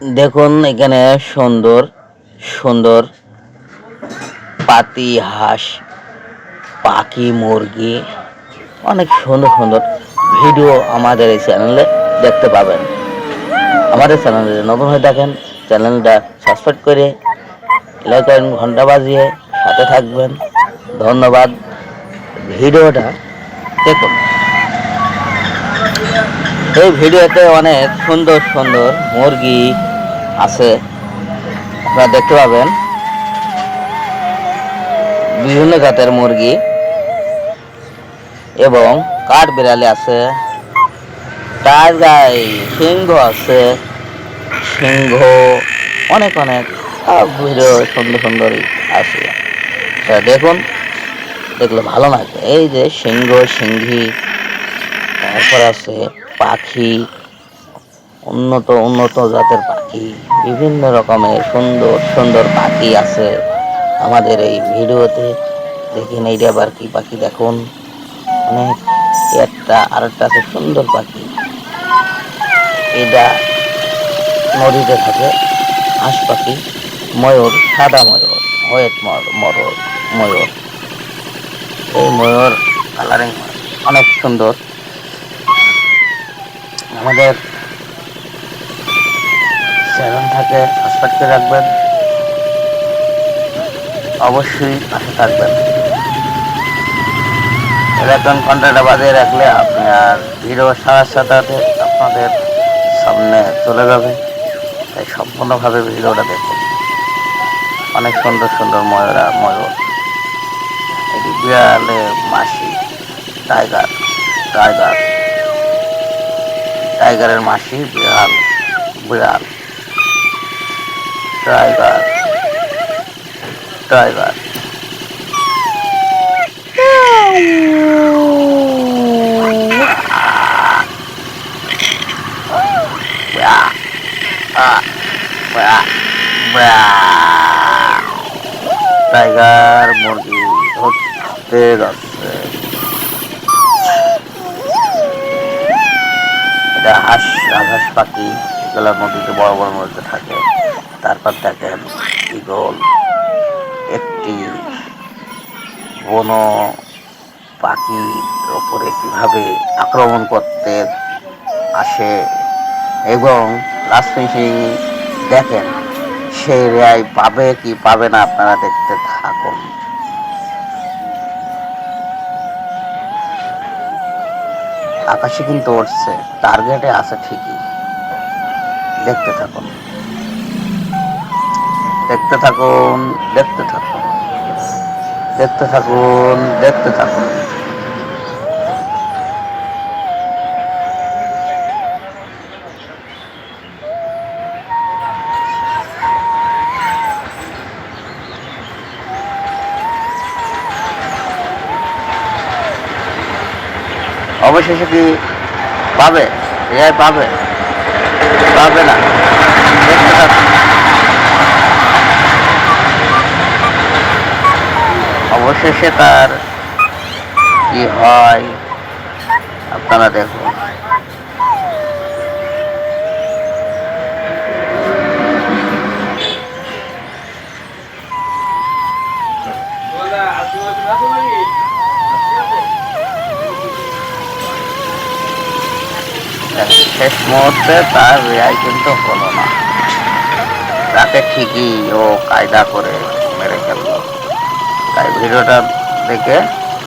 দেখুন, এখানে সুন্দর সুন্দর পাতি, হাঁস, পাখি, মুরগি, অনেক সুন্দর সুন্দর ভিডিও আমাদের এই চ্যানেলে দেখতে পাবেন। আমাদের চ্যানেলে নতুন হয়ে থাকেন চ্যানেলটা সাবস্ক্রাইব করে করেন ঘণ্টা বাজিয়ে সাথে থাকবেন। ধন্যবাদ। ভিডিওটা দেখুন। এই ভিডিওতে অনেক সুন্দর সুন্দর মুরগি আছে। আপনারা দেখতে পাবেন বিভিন্ন জাতের মুরগি এবং কাঠ বিড়ালি আছে টাইগাই সিংহ আছে, সিংহ, অনেক অনেক ভিডিও সুন্দর সুন্দরই আছে। দেখুন, দেখলে ভালো লাগে। এই যে সিংহ, সিংহী, তারপর আছে পাখি, উন্নত উন্নত জাতের পাখি বিভিন্ন রকমের সুন্দর সুন্দর পাখি আছে আমাদের এই ভিডিওতে। দেখেন এইটা আবার কি পাখি দেখুন। অনেক, একটা আর একটা আছে সুন্দর পাখি। এটা নদীতে থাকে, হাঁস পাখি, ময়ূর, সাদা ময়ূর হোয়েট ময়ূর ময়ূর। এই ময়ূর কালারিং অনেক সুন্দর। আমাদের চ্যানেলটাকে সাবস্ক্রাইব করে রাখবেন। অবশ্যই পাশে থাকবেন। এরকম কন্টেন্ট বাজিয়ে রাখলে আপনি আর সারার সাথে সাথে আপনাদের সামনে চলে যাবে। তাই সম্পূর্ণভাবে ভিডিওটা দেখুন। অনেক সুন্দর সুন্দর ময়ূরা, ময়ূর। এটি বিড়ালে মাসি, টাইগার টাইগার। টাইগারের মাসি বিড়াল বিড়াল। টাইগার টাইগার টাইগার মুরগি ধরতে যাচ্ছে। এটা হাঁস, রাজহাঁস পাখি, এগুলো নদীতে বড় বড় নদীতে থাকে। তারপর দেখেন ইগল একটি বন পাখির ওপরে কীভাবে আক্রমণ করতে আসে এবং লাস্ট ফিনিশিং দেখেন, সে রেয়াই পাবে কি পাবে না আপনারা দেখতে থাকুন। আকাশে কিন্তু উঠছে টার্গেটে আছে ঠিকই। দেখতে থাকুন। দেখতে থাকুন দেখতে থাকুন। দেখতে থাকুন দেখতে থাকুন। অবশেষে কি পাবে? রেয়াই পাবে? পাবে না দেখতে থাকুন অবশেষে তার কি হয়? আপনারা দেখুন। শেষ মুহূর্তে তার রেয়াই কিন্তু হলো না। তাকে ঠিকই ও কায়দা করে মেরে ফেলল। তাই ভিডিওটা দেখে